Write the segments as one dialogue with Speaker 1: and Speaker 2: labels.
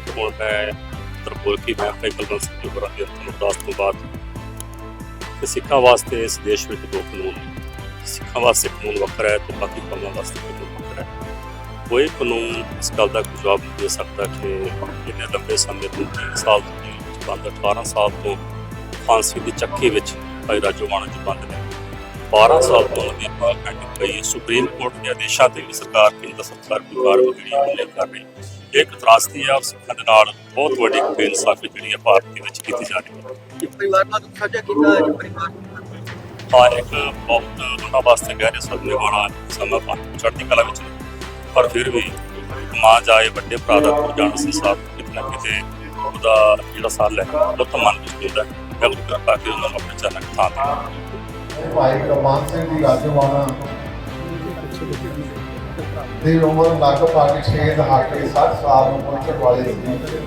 Speaker 1: ਵਿੱਚ ਹੁਣ ਮੈਂ ਤਰਪੋਲ ਮੈਂ ਆਪਣੇ ਕਲਬੰਸ ਦੇ ਉੱਪਰ ਦੇ ਅੰਤਮ ਅਰਦਾਸ ਤੋਂ ਬਾਅਦ ਸਿੱਖਾਂ ਵਾਸਤੇ ਇਸ ਦੇਸ਼ ਵਿੱਚ ਦੋ ਕਾਨੂੰਨ ਸਿੱਖਾਂ ਵਾਸਤੇ ਕਾਨੂੰਨ ਵੱਖਰਾ ਹੈ ਤੇ ਬਾਕੀ ਕੌਮਾਂ ਵਾਸਤੇ ਕਾਨੂੰਨ ਵੱਖਰਾ ਹੈ। ਕੋਈ ਕਾਨੂੰਨ ਇਸ ਗੱਲ ਦਾ ਜਵਾਬ ਨਹੀਂ ਦੇ ਸਕਦਾ ਕਿ ਇੰਨੇ ਲੰਬੇ ਸਮੇਂ ਤੋਂ 3 ਸਾਲ ਤੋਂ ਬੰਦ 18 ਸਾਲ ਤੋਂ ਫਾਂਸੀ ਦੀ ਚੱਕੀ ਵਿੱਚ ਭਾਈ ਰਾਜੋ ਮਾਣਾ ਜੀ ਬੰਦ ਨੇ। 12 ਸਾਲ ਤੋਂ ਉਹਨਾਂ ਦੀ ਬਾਹਰ ਪੈਂਡਿੰਗ ਪਈ ਸੁਪਰੀਮ ਕੋਰਟ ਦੇ ਆਦੇਸ਼ਾਂ ਤੇ ਵੀ ਸਰਕਾਰ ਕੇਂਦਰ ਸਰਕਾਰ ਕੋਈ ਕਾਰਵਾਈ ਕਰ ਰਹੀ। ਇਹ ਇੱਕ ਤਰਾਸਦੀ ਆਪ ਸਿੱਖਾਂ ਦੇ ਨਾਲ ਬਹੁਤ ਵੱਡੀ ਬੇਇਨਸਾਫੀ ਜਿਹੜੀ ਹੈ ਭਾਰਤ ਦੇ ਵਿੱਚ ਕੀਤੀ ਜਾ ਰਹੀ ਹੈ।
Speaker 2: ਕਿ ਪਰਿਵਾਰ ਨਾਲ ਦੁੱਖ ਸਾਂਝਾ ਕੀਤਾ ਹੈ ਪਰਿਵਾਰ
Speaker 1: ਹਾਂ ਇੱਕ ਬਹੁਤ ਉਹਨਾਂ ਵਾਸਤੇ ਗਹਿਰੇ ਸਦਮੇ ਵਾਲਾ ਸਮਾਂ ਪਾ ਚੜ੍ਹਦੀ ਕਲਾ ਵਿੱਚ। ਪਰ ਫਿਰ ਵੀ ਮਾਂ ਜਾਏ ਵੱਡੇ ਭਰਾ ਦਾ ਕੋਈ ਜਾਣ ਸੀ ਸਾਹਿਬ ਕਿਤੇ ਨਾ ਕਿਤੇ ਉਹਦਾ ਜਿਹੜਾ ਸਾਲ ਹੈ ਉਹ ਤਾਂ ਮਨ ਵਿੱਚ ਹੁੰਦਾ ਹੈ। ਉਹ ਕਿਰਪਾ ਕੇ ਉਹਨਾਂ ਨੂੰ ਆਪਣੇ ਚਰਨ ਥਾਂ ਤੇ
Speaker 3: ਭਾਈ ਕਮਾਨ ਸਿੰਘ ਦੀ ਰਾਜਵਾਨਾ ਦੀ ਉਮਰ ਲਗਭਗ 6 ਦਹਾਕੇ 60 ਸਾਲ ਨੂੰ ਪਹੁੰਚਣ ਵਾਲੀ ਸੀ।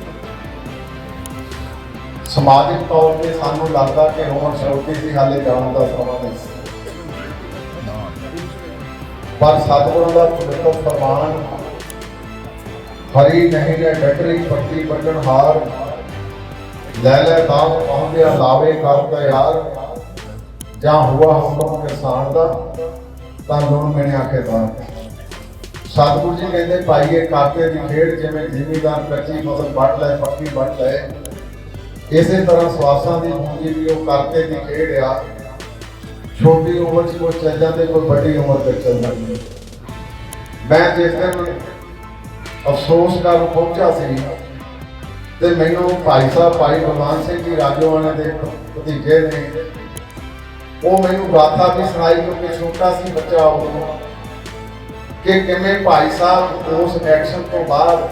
Speaker 3: ਸਮਾਜਿਕ ਤੌਰ ਤੇ ਸਾਨੂੰ ਲੱਗਦਾ ਕਿ ਉਮਰ ਛੋਟੀ ਸੀ ਹਾਲੇ ਜਾਣ ਦਾ ਸਮਾਂ ਨਹੀਂ ਸੀ। ਪਰ ਸਤਿਗੁਰਾਂ ਦਾ ਪਵਿੱਤਰ ਫਰਮਾਨ, ਹਰੀ ਨਹੀਂ ਨੇ ਡਟਰੀ ਪੱਟੀ ਵੱਢਣ ਹਾਰ, ਲੈ ਲੈ ਦਾਮ ਪਹੁੰਚਿਆ ਲਾਵੇ ਕਰਦਾ ਯਾਰ, ਜਾਂ ਹੁਆ ਹੁਕਮ ਕਿਸਾਨ ਦਾ, ਤਾਂ ਲੂਣ ਮੈਨੇ ਆਖੇ ਤਾਂ ਸਤਿਗੁਰੂ ਜੀ ਕਹਿੰਦੇ ਭਾਈ ਇਹ ਕਾਕੇ ਦੀ ਖੇਡ ਜਿਵੇਂ ਜ਼ਿਮੀਦਾਰ ਕੱਚੀ ਫਸਲ ਵੱਢ ਲੈ, ਪੱਕੀ ਵੱਢ ਲੈ। ਇਸੇ ਤਰ੍ਹਾਂ ਸਵਾਸਾਂ ਦੀ ਪੂੰਜੀ ਵੀ ਉਹ ਕਾਕੇ ਦੀ ਖੇਡ ਆ। ਛੋਟੀ ਉਮਰ 'ਚ ਕੋਈ ਚੱਲ ਜਾਂਦੇ ਕੋਈ ਵੱਡੀ ਉਮਰ ਤੇ ਚੱਲ ਮੈਂ ਜਿਸ ਦਿਨ ਅਫਸੋਸ ਕਰ ਪਹੁੰਚਾ ਸੀ ਤੇ ਮੈਨੂੰ ਭਾਈ ਸਾਹਿਬ, ਭਾਈ ਗੁਰਮਾਨ ਸਿੰਘ ਜੀ, ਰਾਜੋਆਣੇ ਦੇ ਭਤੀਜੇ ਨੇ, ਉਹ ਮੈਨੂੰ ਗਾਥਾ ਵੀ ਸੁਣਾਈ ਕਿਉਂਕਿ ਛੋਟਾ ਸੀ ਬੱਚਾ ਉਹ ਕਿ ਕਿਵੇਂ ਭਾਈ ਸਾਹਿਬ ਉਸ ਐਕਸ਼ਨ ਤੋਂ ਬਾਅਦ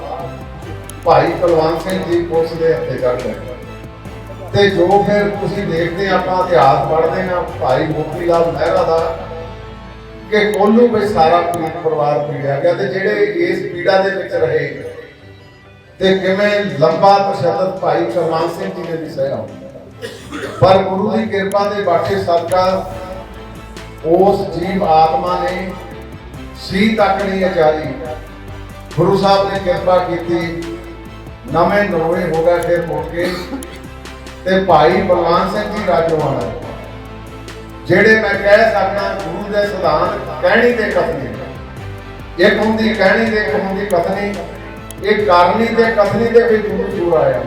Speaker 3: ਭਾਈ ਕੁਲਵੰਤ ਸਿੰਘ ਜੀ ਪੁਲਿਸ ਦੇ ਹੱਥੇ ਕਰ ਤੇ ਜੋ ਫਿਰ ਤੁਸੀਂ ਦੇਖਦੇ ਆਪਾਂ ਇਤਿਹਾਸ ਪੜ੍ਹਦੇ ਆ, ਭਾਈ ਮੋਤੀ ਲਾਲ ਮਹਿਰਾ ਦਾ ਕਿ ਕੋਲੂ ਵਿੱਚ ਸਾਰਾ ਪੀੜ ਪਰਿਵਾਰ ਪੀੜਿਆ ਗਿਆ ਤੇ ਜਿਹੜੇ ਇਸ ਪੀੜਾ ਦੇ ਵਿੱਚ ਰਹੇ ਤੇ ਕਿਵੇਂ ਲੰਬਾ ਤਸ਼ੱਦਦ ਭਾਈ ਕੁਲਵੰਤ ਸਿੰਘ ਜੀ ਨੇ ਵੀ ਸਹਿਆ ਪਰ ਗੁਰੂ ਦੀ ਕਿਰਪਾ ਦੇ ਬਾਟੇ ਸਦਕਾ ਉਸ ਜੀਵ ਆਤਮਾ ਨੇ ਸੀ ਤੱਕ ਨਹੀਂ ਅਚਾਰੀ ਗੁਰੂ ਸਾਹਿਬ ਨੇ ਕਿਰਪਾ ਕੀਤੀ, ਨਵੇਂ ਨੋਵੇਂ ਹੋ ਗਏ ਫਿਰ ਮੁੜ ਤੇ ਭਾਈ ਬਲਵਾਨ ਸਿੰਘ ਜੀ ਰਾਜੋਆਣਾ ਜਿਹੜੇ ਮੈਂ ਕਹਿ ਸਕਦਾ ਗੁਰੂ ਦੇ ਸਿਧਾਂਤ, ਕਹਿਣੀ ਤੇ ਕਥਨੀ। ਇੱਕ ਹੁੰਦੀ ਕਹਿਣੀ ਤੇ ਇੱਕ ਹੁੰਦੀ ਕਥਨੀ। ਇਹ ਕਰਨੀ ਤੇ ਕਥਨੀ ਦੇ ਵਿੱਚ ਗੁਰੂ ਸੂਰ ਆਇਆ।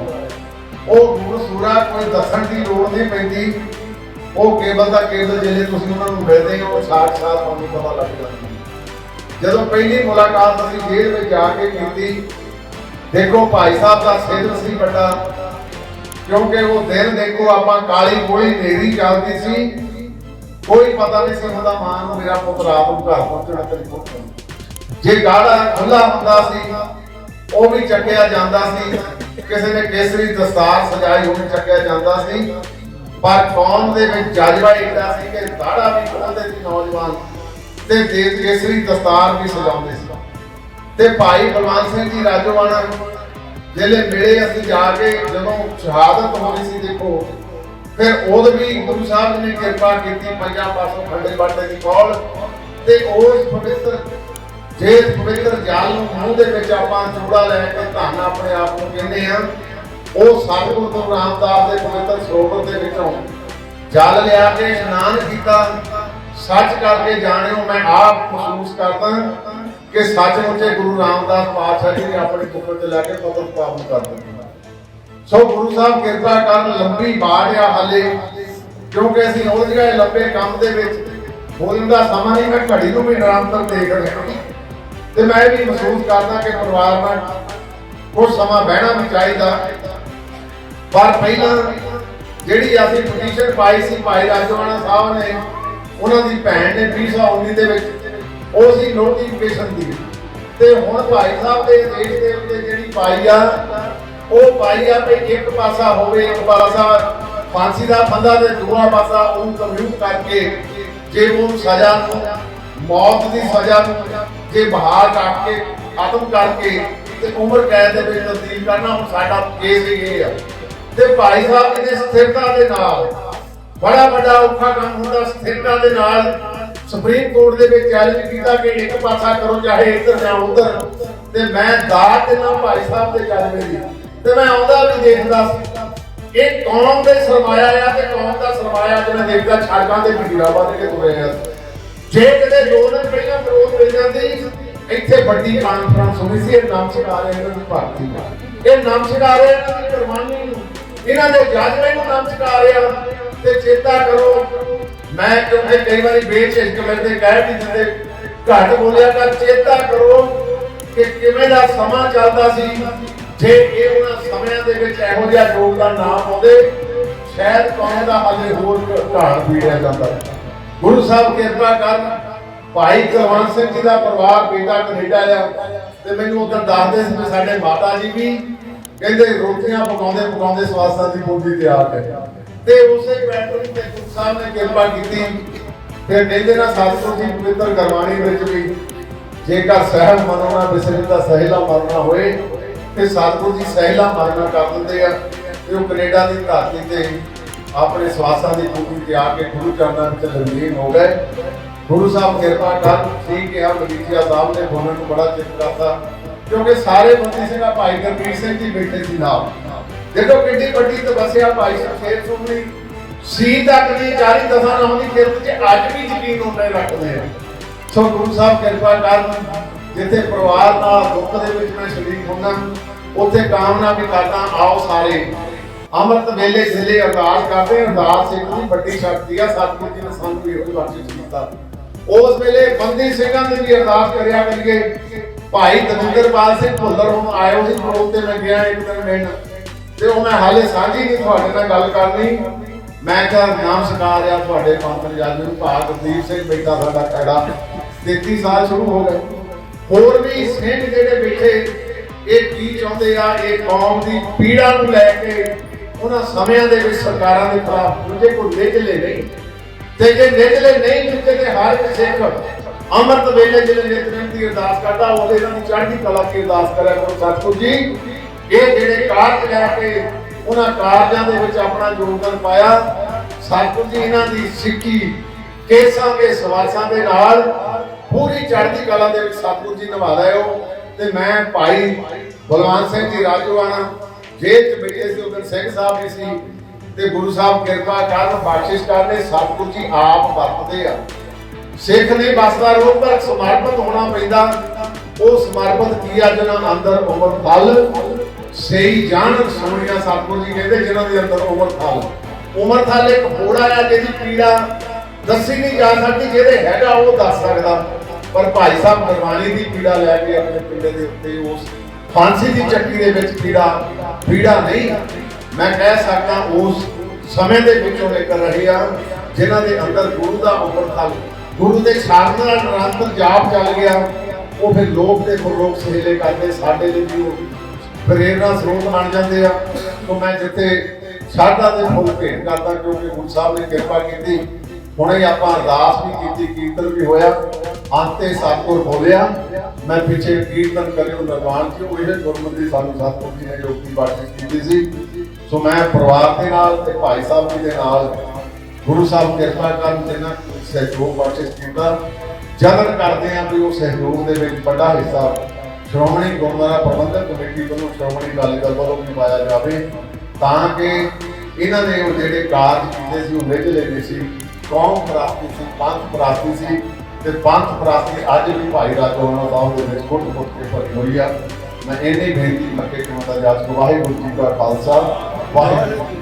Speaker 3: ਉਹ ਗੁਰੂ ਸੂਰਾ ਕੋਈ ਦੱਸਣ ਦੀ ਲੋੜ ਨਹੀਂ ਪੈਂਦੀ। ਉਹ ਕੇਵਲ ਦਾ ਕੇਵਲ ਜਿਹੜੇ ਤੁਸੀਂ ਉਹਨਾਂ ਨੂੰ ਮਿਲਦੇ ਹੋ, ਉਹ ਸਾਥ ਸਾਥ ਤੁਹਾਨੂੰ ਪਤਾ ਲੱਗ ਜਾਂਦਾ। ਜਦੋਂ ਪਹਿਲੀ ਮੁਲਾਕਾਤ ਅਸੀਂ ਜੇਲ੍ਹ ਵਿੱਚ ਜਾ ਕੇ ਕੀਤੀ, ਦੇਖੋ ਭਾਈ ਸਾਹਿਬ ਦਾ ਸਿਰ ਸੀ ਵੱਡਾ, ਕਿਉਂਕਿ ਉਹ ਦਿਨ ਦੇਖੋ ਆਪਾਂ ਕਾਲੀ ਗੋਲੀ ਨੇਰੀ ਚੱਲਦੀ ਸੀ, ਕੋਈ ਪਤਾ ਨਹੀਂ ਸੀ ਹੁੰਦਾ ਮਾਂ ਨੂੰ ਮੇਰਾ ਪੁੱਤ ਰਾਤ ਨੂੰ ਘਰ ਪਹੁੰਚਣਾ ਤੇ ਪਹੁੰਚਣਾ। ਜੇ ਗਾੜਾ ਖੁੱਲਾ ਹੁੰਦਾ ਸੀ, ਉਹ ਵੀ ਚੱਕਿਆ ਜਾਂਦਾ ਸੀ, ਕਿਸੇ ਨੇ ਕੇਸਰੀ ਦਸਤਾਰ ਸਜਾਈ ਹੋਣੀ ਚੱਕਿਆ ਜਾਂਦਾ ਸੀ। ਪਰ ਕੌਮ ਦੇ ਵਿੱਚ ਜਜ਼ਬਾ ਇੱਡਾ ਸੀ ਕਿ ਦਾੜਾ ਵੀ ਖੋਲਦੇ ਸੀ ਨੌਜਵਾਨ। ਤੇ ਦੇਸ ਕੇਸਰੀ ਦਸਤਾਰ ਵੀ ਸਜਾਉਂਦੇ ਸੀ। ਤੇ ਭਾਈ ਬਲਵੰਤ ਸਿੰਘ ਜੀ ਰਾਜੋਵਾਣਾ ਜਿਹੜੇ ਮਿਲੇ ਅਸੀਂ ਜਾ ਕੇ ਜਦੋਂ ਸ਼ਹਾਦਤ ਹੋਣੀ ਸੀ, ਦੇਖੋ, ਫਿਰ ਉਦੋਂ ਵੀ ਗੁਰੂ ਸਾਹਿਬ ਨੇ ਕਿਰਪਾ ਕੀਤੀ ਪੰਜਾਂ ਪਾਸੋਂ ਖੰਡੇ ਬਾਟੇ ਦੀ ਕੌਲ ਤੇ ਉਸ ਪਵਿੱਤਰ ਜੇ ਪਵਿੱਤਰ ਜਲ ਨੂੰ ਮੂੰਹ ਦੇ ਵਿੱਚ ਆਪਾਂ ਚੂੜਾ ਲੈ ਕੇ ਧੰਨ ਆਪਣੇ ਆਪ ਨੂੰ ਕਹਿੰਦੇ ਆ ਉਹ ਸਤਿਗੁਰੂ ਗੁਰੂ ਰਾਮਦਾਸ ਦੇ ਪਵਿੱਤਰ ਸਰੋਵਰ ਦੇ ਵਿੱਚੋਂ ਜਲ ਲਿਆ ਕੇ ਇਸ਼ਨਾਨ ਕੀਤਾ। ਸੱਚ ਕਰਕੇ ਜਾਣਿਓ, ਮੈਂ ਆਪ ਮਹਿਸੂਸ ਕਰਦਾ ਕਿ ਸੱਚਮੁੱਚੇ ਗੁਰੂ ਰਾਮਦਾਸ ਪਾਤਸ਼ਾਹ ਜੀ ਨੇ ਆਪਣੀ ਕੁੱਪਰ ਤੇ ਲੈ ਕੇ ਪਵਨ ਪਾਵਨ ਕਰ ਦਿੱਤਾ। ਸੋ ਗੁਰੂ ਸਾਹਿਬ ਕਿਰਪਾ ਕਰਨ, ਲੰਬੀ ਬਾੜ ਆ ਹਾਲੇ, ਕਿਉਂਕਿ ਅਸੀਂ ਉਲਝ ਗਏ ਲੰਬੇ ਕੰਮ ਦੇ ਵਿੱਚ ਬੋਲਣ ਦਾ ਸਮਾਂ ਨਹੀਂ, ਮੈਂ ਘੜੀ ਨੂੰ ਵੀ ਨਿਰੰਤਰ ਦੇਖ ਰਿਹਾ ਤੇ ਮੈਂ ਇਹ ਵੀ ਮਹਿਸੂਸ ਕਰਦਾ ਕਿ ਪਰਿਵਾਰ ਨਾਲ ਕੁਝ ਸਮਾਂ ਬਹਿਣਾ ਵੀ ਚਾਹੀਦਾ। ਪਰ ਪਹਿਲਾਂ ਜਿਹੜੀ ਅਸੀਂ ਪਟੀਸ਼ਨ ਪਾਈ ਸੀ ਭਾਈ ਰਾਜਵਾਨਾ ਸਾਹਿਬ ਨੇ ਉਹਨਾਂ ਦੀ ਭੈਣ ਨੇ 2019 ਦੇ ਵਿੱਚ, ਉਹ ਸੀ ਨੋਟੀਫਿਕੇਸ਼ਨ ਦੀ। ਤੇ ਹੁਣ ਭਾਈ ਸਾਹਿਬ ਦੇ ਦੇਸ਼ ਦੇ ਉੱਤੇ ਜਿਹੜੀ ਪਾਈ ਆ, ਉਹ ਪਾਈ ਆ ਵੀ ਇੱਕ ਪਾਸਾ ਹੋਵੇ, ਇੱਕ ਪਾਸਾ ਫਾਂਸੀ ਦਾ ਫੰਦਾ ਤੇ ਦੂਆ ਪਾਸਾ ਉਹਨੂੰ ਕੰਪਿਊਟ ਕਰਕੇ ਜੇ ਉਹਨੂੰ ਸਜ਼ਾ ਨੂੰ, ਮੌਤ ਦੀ ਸਜ਼ਾ ਨੂੰ ਜੇ ਬਹਾਰ ਕੱਟ ਕੇ ਖਤਮ ਕਰਕੇ ਤੇ ਉਮਰ ਕੈਦ ਦੇ ਵਿੱਚ ਤਬਦੀਲ ਕਰਨਾ, ਹੁਣ ਸਾਡਾ ਕੇਸ ਇਹ ਆ। ਤੇ ਭਾਈ ਸਾਹਿਬ ਜੀ ਸਥਿਰਤਾ ਦੇ ਨਾਲ ਬੜਾ ਵੱਡਾ ਔਖਾ ਕੰਮ ਹੁੰਦਾ ਸਥਿਰਤਾ ਦੇ ਨਾਲ ਸੁਪਰੀਮ ਕੋਰਟ ਦੇ ਵਿੱਚ ਚੈਲੰਜ ਕੀਤਾ ਕਿ ਇੱਕ ਪਾਸਾ ਕਰੋ, ਚਾਹੇ ਇੱਧਰ ਜਾਂ ਉੱਧਰ। ਤੇ ਮੈਂ ਦਾਤ ਦੇ ਭਾਈ ਸਾਹਿਬ ਦੇ ਚੱਲ ਦੀ ਤੇ ਮੈਂ ਆਉਂਦਾ ਵੀ ਦੇਖਦਾ ਸੀ। ਇਹ ਕੌਮ ਦੇ ਸਰਮਾਇਆ ਆ ਤੇ ਕੌਮ ਦਾ ਸਰਮਾਇਆ ਅੱਜ ਦੇਖਦਾ ਛਾਕਾਂ ਦੇ ਭੀੜਾ ਵੱਧ ਤੁਰੇ ਆ। ਜੇ ਕਿਤੇ ਦੋ ਦਿਨ ਪਹਿਲਾਂ ਵਿਰੋਧ ਮਿਲ ਜਾਂਦੀ ਇੱਥੇ ਵੱਡੀ ਕਾਨਫਰੰਸ ਹੋਣੀ ਸੀ, ਇਹ ਨਾਮ ਸਿਖਾ ਰਹੇ ਇਹਨਾਂ ਦੀ ਭਾਰਤੀ ਦਾ ਇਹ ਨਾਮ ਸਿਖਾ ਰਹੇ ਇਹਨਾਂ ਦੀ ਕੁਰਬਾਨੀ ਨੂੰ। ਇਹਨਾਂ ਦੇ ਜਜ਼ਬੇ ਨੂੰ ਨਾਮ ਸਿਖਾ ਰਿਹਾ ਤੇ ਚੇਤਾ ਕਰੋ। ਮੈਂ ਕਿਉਂਕਿ ਕਈ ਵਾਰੀ ਬੇਚਿਜਕ ਮਿਲਦੇ ਕਹਿ ਵੀ ਦਿੰਦੇ ਘੱਟ ਬੋਲਿਆ ਕਰ ਚੇਤਾ ਕਰੋ ਕਿ ਕਿਵੇਂ ਦਾ ਸਮਾਂ ਚੱਲਦਾ ਸੀ। ਜੇ ਇਹ ਉਹਨਾਂ ਸਮਿਆਂ ਦੇ ਵਿੱਚ ਇਹੋ ਜਿਹਾ ਲੋਕ ਦਾ ਨਾਮ ਆਉਂਦੇ, ਸ਼ਾਇਦ ਕੌਮ ਦਾ ਹਾਲੇ ਹੋਰ ਘਾਣ ਪੀੜਿਆ ਜਾਂਦਾ। ਗੁਰੂ ਸਾਹਿਬ ਕਿਰਪਾ ਕਰਨ ਭਾਈ ਕੁਲਵੰਤ ਸਿੰਘ ਜੀ ਦਾ ਪਰਿਵਾਰ ਬੇਟਾ ਕੈਨੇਡਾ ਆ ਤੇ ਮੈਨੂੰ ਉਦੋਂ ਦੱਸਦੇ ਸੀ ਸਾਡੇ ਮਾਤਾ ਜੀ ਵੀ ਕਹਿੰਦੇ ਰੋਟੀਆਂ ਪਕਾਉਂਦੇ ਪਕਾਉਂਦੇ ਸਵਾਸਾਂ ਦੀ ਮੂਰਤੀ ਤਿਆਰ ਹੈ। ਤੇ ਉਸੇ ਪੈਟਰਨ ਤੇ ਗੁਰੂ ਸਾਹਿਬ ਨੇ ਕਿਰਪਾ ਕੀਤੀ। ਫਿਰ ਕਹਿੰਦੇ ਨਾ ਸਤਿਗੁਰੂ ਜੀ, ਪਵਿੱਤਰ ਗੁਰਬਾਣੀ ਵਿੱਚ ਵੀ। ਜੇਕਰ ਸਹਿਬ ਮਨੋਣਾ ਬਿਸਰੇ ਦਾ ਸਹਿਲਾ ਮਰਨਾ ਹੋਏ, ਤੇ ਸਤਿਗੁਰੂ ਜੀ ਸਹਿਲਾ ਮਰਨਾ ਕਰ ਦਿੰਦੇ ਆ ਤੇ ਉਹ ਕੈਨੇਡਾ ਦੀ ਧਰਤੀ ਤੇ ਆਪਣੇ ਸਵਾਸਾਂ ਦੀ ਪੂਰੀ ਤਿਆਗ ਕੇ ਗੁਰੂ ਚਰਨਾਂ ਵਿੱਚ ਲੰਗੀਨ ਹੋ ਗਏ। ਗੁਰੂ ਸਾਹਿਬ ਕਿਰਪਾ ਕਰ, ਠੀਕ ਹੈ ਮਜੀਠੀਆ ਸਾਹਿਬ ਨੇ, ਬੋਲਣ ਨੂੰ ਬੜਾ ਚਿੱਤ ਕਰਤਾ। ਕਿਉਂਕਿ ਸਾਰੇ ਬੰਦੀ ਸਿੰਘਾਂ ਭਾਈ ਗੁਰਪ੍ਰੀਤ ਸਿੰਘ ਜੀ ਬੈਠੇ ਸੀ ਨਾਲ। ਦੇਖੋ ਕਿੰਨੀ ਵੱਡੀ ਤਪੱਸਿਆ ਭਾਈ ਸ਼ੇਰ ਸੁਣਨੀ ਸੀ ਤੱਕ ਦੀ ਚਾਰੀ ਦਸਾਂ ਨਾਮ ਦੀ ਕਿਰਤ 'ਚ ਅੱਜ ਵੀ ਯਕੀਨ ਉਹਨੇ ਰੱਖਦੇ ਆ। ਸੋ ਗੁਰੂ ਸਾਹਿਬ ਕਿਰਪਾ ਕਰਨ, ਜਿੱਥੇ ਪਰਿਵਾਰ ਨਾਲ, ਦੁੱਖ ਦੇ ਵਿੱਚ ਮੈਂ ਸ਼ਰੀਕ ਹੁੰਦਾ, ਉੱਥੇ ਕਾਮਨਾ ਵੀ ਕਰਦਾ, ਆਓ ਸਾਰੇ। ਅੰਮ੍ਰਿਤ ਵੇਲੇ ਜ਼ਿਲੇ ਅਰਦਾਸ ਕਰਦੇ ਅਰਦਾਸ ਇੱਕ ਦੀ ਵੱਡੀ ਸ਼ਕਤੀ ਆ, ਸਤਿਗੁਰੂ ਜੀ ਨੇ ਸਾਨੂੰ ਵੀ ਇਹੋ ਬਖਸ਼ਿਸ਼ ਕੀਤਾ। ਉਸ ਵੇਲੇ ਬੰਦੀ ਸਿੰਘਾਂ ਦੀ ਵੀ ਅਰਦਾਸ ਕਰਿਆ ਕਰੀਏ। ਭਾਈ ਦਵਿੰਦਰਪਾਲ ਸਿੰਘ ਭੁੱਲਰ ਹੁਣ ਆਇਓ ਸੀ ਪ੍ਰੋਗ ਤੇ ਮੈਂ ਗਿਆ ਇੱਕ ਦਿਨ ਮਿਲਣ। ਤੇ ਉਹ ਮੈਂ ਹਾਲੇ ਸਾਂਝੀ ਨਹੀਂ ਤੁਹਾਡੇ ਨਾਲ ਗੱਲ ਕਰਨੀ। ਮੈਂ ਕਿਹਾ ਨਾਮ ਸਿਕਾਰ ਆ ਤੁਹਾਡੇ ਪੰਥ ਰਜਾਦੇ ਨੂੰ, ਭਾਗ ਗੁਰਦੀਪ ਸਿੰਘ ਬੈਠਾ ਸਾਡਾ ਖੜਾ 33 ਸਾਲ ਸ਼ੁਰੂ ਹੋ ਗਏ। ਹੋਰ ਵੀ ਸਿੰਘ ਜਿਹੜੇ ਬੈਠੇ, ਇਹ ਕੀ ਚਾਹੁੰਦੇ ਆ? ਇਹ ਕੌਮ ਦੀ ਪੀੜਾ ਨੂੰ ਲੈ ਕੇ ਉਹਨਾਂ ਸਮਿਆਂ ਦੇ ਵਿੱਚ ਸਰਕਾਰਾਂ ਦੇ ਖਿਲਾਫ ਦੂਜੇ ਕੋ ਨਿਜਲੇ ਨਹੀਂ ਤੇ ਜੇ ਨਿਜਲੇ ਨਹੀਂ ਚੁੱਕੇ ਤੇ ਹਰ ਇੱਕ ਸਿੱਖ ਅੰਮ੍ਰਿਤ ਵੇਲੇ ਜਿਹੜੇ ਨਿਤਨੇਮ ਦੀ ਅਰਦਾਸ ਕਰਦਾ, ਉਹਦੇ ਇਹਨਾਂ ਦੀ ਚੜ੍ਹਦੀ ਕਲਾ ਦੀ ਅਰਦਾਸ ਕਰਿਆ ਕਰੋ ਸਤਿਗੁਰੂ ਜੀ। ਇਹ ਜਿਹੜੇ ਕਾਰਜ ਲੈ ਕੇ ਉਹਨਾਂ ਕਾਰਜਾਂ ਦੇ ਵਿੱਚ ਆਪਣਾ ਯੋਗਦਾਨ ਪਾਇਆ ਸਤਿਗੁਰੂ ਜੀ ਇਹਨਾਂ ਦੀ ਸਿੱਖੀ, ਕੇਸਾਂ ਦੇ ਸਵਾਸਾਂ ਦੇ ਨਾਲ ਪੂਰੀ ਚੜ੍ਹਦੀ ਕਲਾ ਦੇ ਵਿੱਚ ਸਤਿਗੁਰੂ ਜੀ ਨਿਭਾ ਲਿਓ ਤੇ ਮੈਂ ਭਾਈ ਬਲਵੰਤ ਸਿੰਘ ਜੀ ਰਾਜੂਆਣਾ ਜੇਲ੍ਹ ਚ ਬੈਠੇ ਸੀ ਸਿੰਘ ਸਾਹਿਬ ਵੀ ਸੀ, ਤੇ ਗੁਰੂ ਸਾਹਿਬ ਕਿਰਪਾ ਕਰਨ, ਬਖਸ਼ਿਸ਼ ਕਰਨੇ ਸਤਿਗੁਰੂ ਜੀ ਆਪ ਵਰਤਦੇ ਆ। ਸਿੱਖ ਨਹੀਂ ਬਸਦਾ ਰੋਗ ਪਰ ਸਮਰਪਿਤ ਹੋਣਾ ਪੈਂਦਾ। ਉਹ ਸਮਰਪਿਤ ਕੀ ਆ ਜਿਹਨਾਂ ਅੰਦਰ ਉਮਰ ਫਲ? ਸਹੀ ਜਾਣ ਸੋਹਣੀਆਂ ਸਤਿਗੁਰੂ ਜੀ ਕਹਿੰਦੇ ਜਿਨ੍ਹਾਂ ਦੇ ਅੰਦਰ ਉਮਰ ਫਲ। ਉਮਰ ਫਲ ਇੱਕ ਫੋੜਾ ਆ ਜਿਹਦੀ ਪੀੜਾ ਦੱਸੀ ਨਹੀਂ ਜਾ ਸਕਦੀ, ਜਿਹਦੇ ਹੈਗਾ ਉਹ ਦੱਸ ਸਕਦਾ। ਪਰ ਭਾਈ ਸਾਹਿਬ ਗੁਰਬਾਣੀ ਦੀ ਪੀੜਾ ਲੈ ਕੇ ਆਪਣੇ ਪਿੰਡੇ ਦੇ ਉੱਤੇ ਉਸ ਫਾਂਸੀ ਦੀ ਚੱਕੀ ਦੇ ਵਿੱਚ ਪੀੜਾ ਪੀੜਾ ਨਹੀਂ। ਮੈਂ ਕਹਿ ਸਕਦਾ ਉਸ ਸਮੇਂ ਦੇ ਵਿੱਚੋਂ ਨਿਕਲ ਰਹੇ ਆ ਜਿਨ੍ਹਾਂ ਦੇ ਅੰਦਰ ਗੁਰੂ ਦਾ ਉਮਰ ਫਲ ਗੁਰੂ ਦੇ ਸ਼ਰਨ ਨਾਲ ਨਿਰੰਤਰ ਜਾਪ ਚੱਲ ਗਿਆ। ਉਹ ਫਿਰ ਲੋਕ ਤੇ ਗੁਰਲੋਕ ਸਹੇਲੇ ਕਰਦੇ, ਸਾਡੇ ਲਈ ਵੀ ਉਹ ਪ੍ਰੇਰਨਾ ਸਰੋਤ ਬਣ ਜਾਂਦੇ ਆ। ਤੋਂ ਮੈਂ ਜਿੱਥੇ ਸ਼ਰਧਾ ਦੇ ਫੁੱਲ ਭੇਟ ਕਰਦਾ, ਕਿਉਂਕਿ ਗੁਰੂ ਸਾਹਿਬ ਨੇ ਕਿਰਪਾ ਕੀਤੀ। ਹੁਣੇ ਆਪਾਂ ਅਰਦਾਸ ਵੀ ਕੀਤੀ, ਕੀਰਤਨ ਵੀ ਹੋਇਆ। ਅੰਤੇ ਸਤਿਗੁਰ ਬੋਲਿਆ, ਮੈਂ ਪਿੱਛੇ ਕੀਰਤਨ ਕਰਿਓ, ਨਿਰਵਾਣ ਕਿ ਉਹ ਇਹ ਗੁਰਮਤਿ ਸਾਨੂੰ ਸਤਿਗੁਰ ਜੀ ਨੇ ਜੋ ਕੀ ਬਖਸ਼ਿਸ਼ ਕੀਤੀ ਸੀ। ਸੋ ਮੈਂ ਪਰਿਵਾਰ ਦੇ ਨਾਲ ਤੇ ਭਾਈ ਸਾਹਿਬ ਜੀ ਦੇ ਨਾਲ ਗੁਰੂ ਸਾਹਿਬ ਕਿਰਪਾ ਕਰਨ ਜਿਨ੍ਹਾਂ ਸਹਿਯੋਗ ਬਖਸ਼ਿਸ਼ ਕੀਤਾ ਜਨਨ ਕਰਦੇ ਆ ਵੀ ਉਹ ਸਹਿਯੋਗ ਦੇ ਵਿੱਚ ਵੱਡਾ ਹਿੱਸਾ ਸ਼੍ਰੋਮਣੀ ਗੁਰਦੁਆਰਾ ਪ੍ਰਬੰਧਕ ਕਮੇਟੀ ਵੱਲੋਂ ਸ਼੍ਰੋਮਣੀ ਅਕਾਲੀ ਦਲ ਵੱਲੋਂ ਵੀ ਪਾਇਆ ਜਾਵੇ। ਤਾਂ ਕਿ ਇਹਨਾਂ ਨੇ ਉਹ ਜਿਹੜੇ ਕਾਰਜ ਕੀਤੇ ਸੀ, ਉਹ ਨਿਜ ਲੈਣੇ ਸੀ, ਕੌਮ ਪ੍ਰਾਪਤੀ ਸੀ, ਪੰਥ ਪ੍ਰਾਪਤੀ ਸੀ ਤੇ ਪੰਥ ਪ੍ਰਾਪਤੀ ਅੱਜ ਵੀ ਭਾਈ ਰਾਜੋਨਾ ਸਾਹਿਬ ਦੇ ਵਿੱਚ ਕੁੱਟ ਕੁੱਟ ਕੇ ਭਰੀ ਹੋਈ ਆ। ਮੈਂ ਇਹਨੇ ਬੇਨਤੀ ਕਰਕੇ ਕਿ ਮਤਾ ਵਾਹਿਗੁਰੂ ਜੀ ਕਾ ਖਾਲਸਾ, ਵਾਹਿਗੁਰੂ ਜੀ